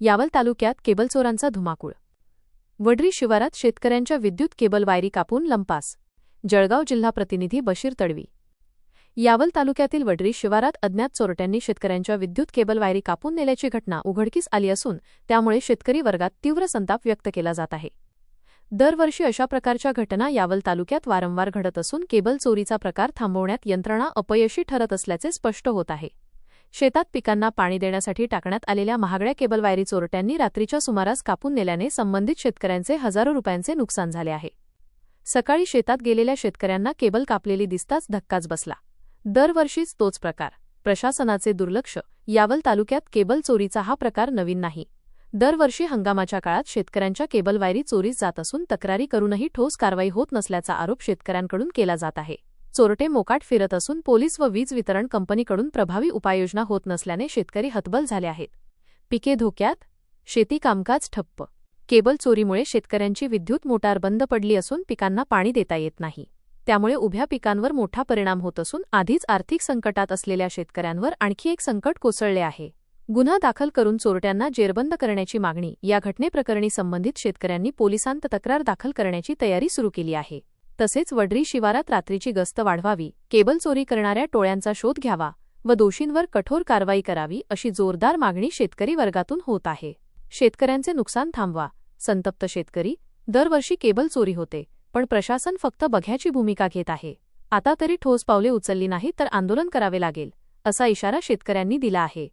यावल तालुक्यात केबल चोरांचा धुमाकूळ. वडरी शिवारात शेतकऱ्यांच्या विद्युत केबल वायरी कापून लंपास. जळगाव जिल्हा प्रतिनिधी बशीर तडवी. यावल तालुक्यातील वडरी शिवारात अज्ञात चोरट्यांनी शेतकऱ्यांच्या विद्युत केबल वायरी कापून नेल्याची घटना उघडकीस आली असून त्यामुळे शेतकरी वर्गात तीव्र संताप व्यक्त केला जात आहे. दरवर्षी अशा प्रकारच्या घटना यावल तालुक्यात वारंवार घडत असून केबल चोरीचा प्रकार थांबवण्यात यंत्रणा अपयशी ठरत असल्याचे स्पष्ट होत आहे. शेतात पिकांना पाणी देण्यासाठी टाकण्यात आलेल्या महागड्या केबल वायरी चोरट्यांनी रात्रीच्या सुमारास कापून नेल्याने संबंधित शेतकऱ्यांचे हजारो रुपयांचे नुकसान झाले आहे. सकाळी शेतात गेलेल्या शेतकऱ्यांना केबल कापलेली दिसताच धक्काच बसला. दरवर्षीच तोच प्रकार. प्रशासनाचे दुर्लक्ष. यावल तालुक्यात केबल चोरीचा हा प्रकार नवीन नाही. दरवर्षी हंगामाच्या काळात शेतकऱ्यांच्या केबल वायरी चोरीस जात असून तक्रारी करूनही ठोस कारवाई होत नसल्याचा आरोप शेतकऱ्यांकडून केला जात आहे. चोरटे मोकाट फिरत असून पोलीस व वीज वितरण कंपनीकडून प्रभावी उपाययोजना होत नसल्याने शेतकरी हतबल झाले आहेत. पिके धोक्यात शेती कामकाज ठप्प. केबल चोरीमुळे शेतकऱ्यांची विद्युत मोटार बंद पडली असून पिकांना पाणी देता येत नाही. त्यामुळे उभ्या पिकांवर मोठा परिणाम होत असून आधीच आर्थिक संकटात असलेल्या शेतकऱ्यांवर आणखी एक संकट कोसळले आहे. गुन्हा दाखल करून चोरट्यांना जेरबंद करण्याची मागणी या घटनेप्रकरणी संबंधित शेतकऱ्यांनी पोलिसांत तक्रार दाखल करण्याची तयारी सुरू केली आहे. तसेच वडरी शिवारात रात्रीची गस्त वाढवावी केबल चोरी करणाऱ्या टोळ्यांचा शोध घ्यावा व दोषींवर कठोर कारवाई करावी अशी जोरदार मागणी शेतकरी वर्गातून होत आहे. शेतकऱ्यांचे नुकसान थांबवा. संतप्त शेतकरी दरवर्षी केबल चोरी होते पण प्रशासन फक्त बघ्याची भूमिका घेत आहे. आता तरी ठोस पावले उचलली नाही तर आंदोलन करावे लागेल असा इशारा शेतकऱ्यांनी दिला आहे.